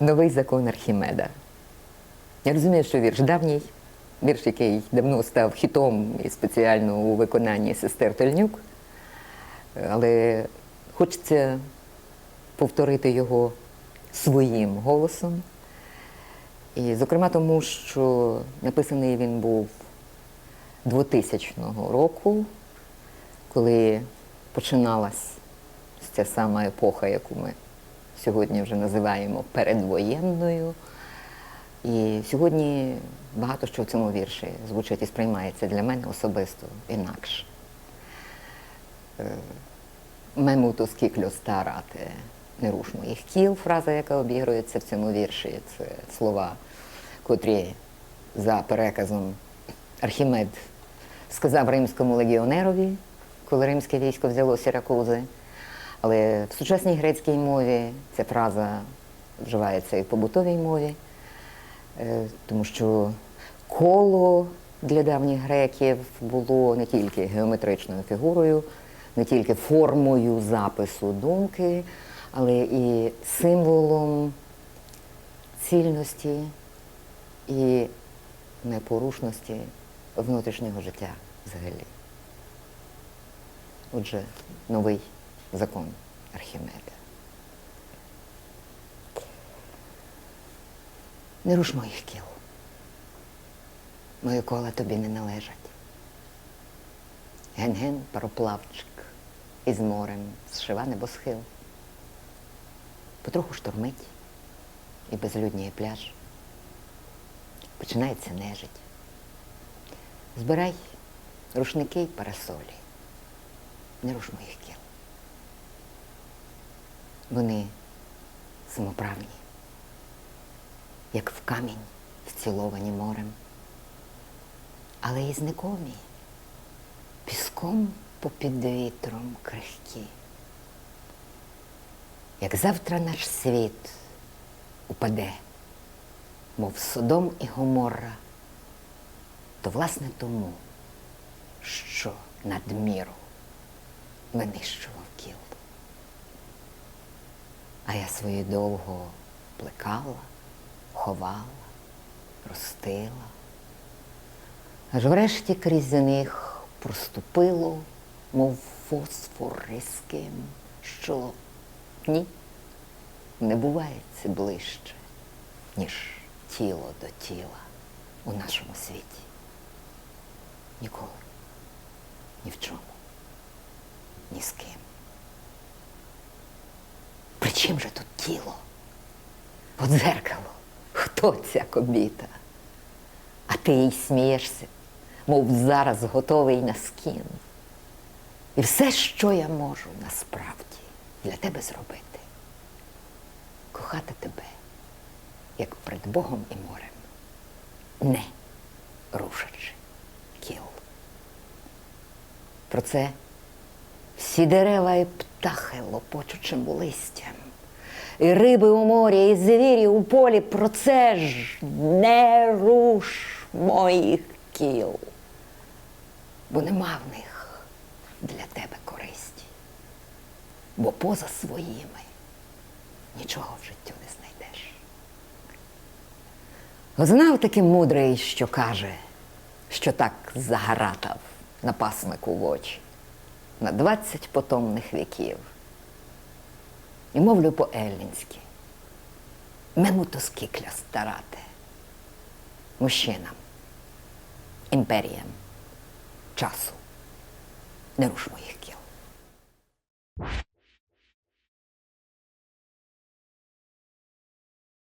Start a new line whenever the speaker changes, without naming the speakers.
Новий закон Архімеда. Я розумію, що вірш давній, вірш, який давно став хітом і спеціально у виконанні сестер Тельнюк. Але хочеться повторити його своїм голосом. І, зокрема, тому що написаний він був 2000 року, коли починалась ця сама епоха, яку ми сьогодні вже називаємо передвоєнною. І сьогодні багато що в цьому вірші звучить і сприймається для мене особисто інакше. Е, Мемуту скіклю старати, не руш моїх кіл, фраза, яка обігрується в цьому вірші, це слова, котрі за переказом Архімед сказав римському легіонерові, коли римське військо взяло Сіракузи. Але в сучасній грецькій мові ця фраза вживається і в побутовій мові, е, тому що коло для давніх греків було не тільки геометричною фігурою, не тільки формою запису думки, але і символом цільності і непорушності внутрішнього життя взагалі. Отже, новий закон Архімеда. Не руш моїх кіл. Мої кола тобі не належать. Ген-ген, пароплавчик, із морем зшива небосхил. Потроху штормить і безлюдніє пляж. Починається нежить. Збирай рушники й парасолі. Не руш моїх кіл. Вони самоправні, як в камінь, вціловані морем, але і зникомі, піском попід вітром крихкі. Як завтра наш світ упаде, мов Содом і Гоморра, то власне тому, що надміру винищував. А я свої довго плекала, ховала, ростила. Аж врешті крізь них проступило, мов фосфор що ні, не буває це ближче, ніж тіло до тіла у нашому світі. Ніколи, ні в чому, ні з ким. Чим же тут тіло? От зеркало. Хто ця кобіта? А ти їй смієшся, мов зараз готовий на скін. І все, що я можу насправді для тебе зробити, кохати тебе, як перед Богом і морем, не рушачи кіл. Про це всі дерева і птахи лопочучим листям, і риби у морі, і звірі у полі, про це ж не руш моїх кіл, бо нема в них для тебе користі, бо поза своїми нічого в життю не знайдеш. Знав таки мудрий, що каже, що так загаратав напаснику в очі на двадцять потомних віків. І мовлю по-еллінськи. Мемуто скікля старати. Мужчинам, імперіям, часу. Не руш моїх кіл.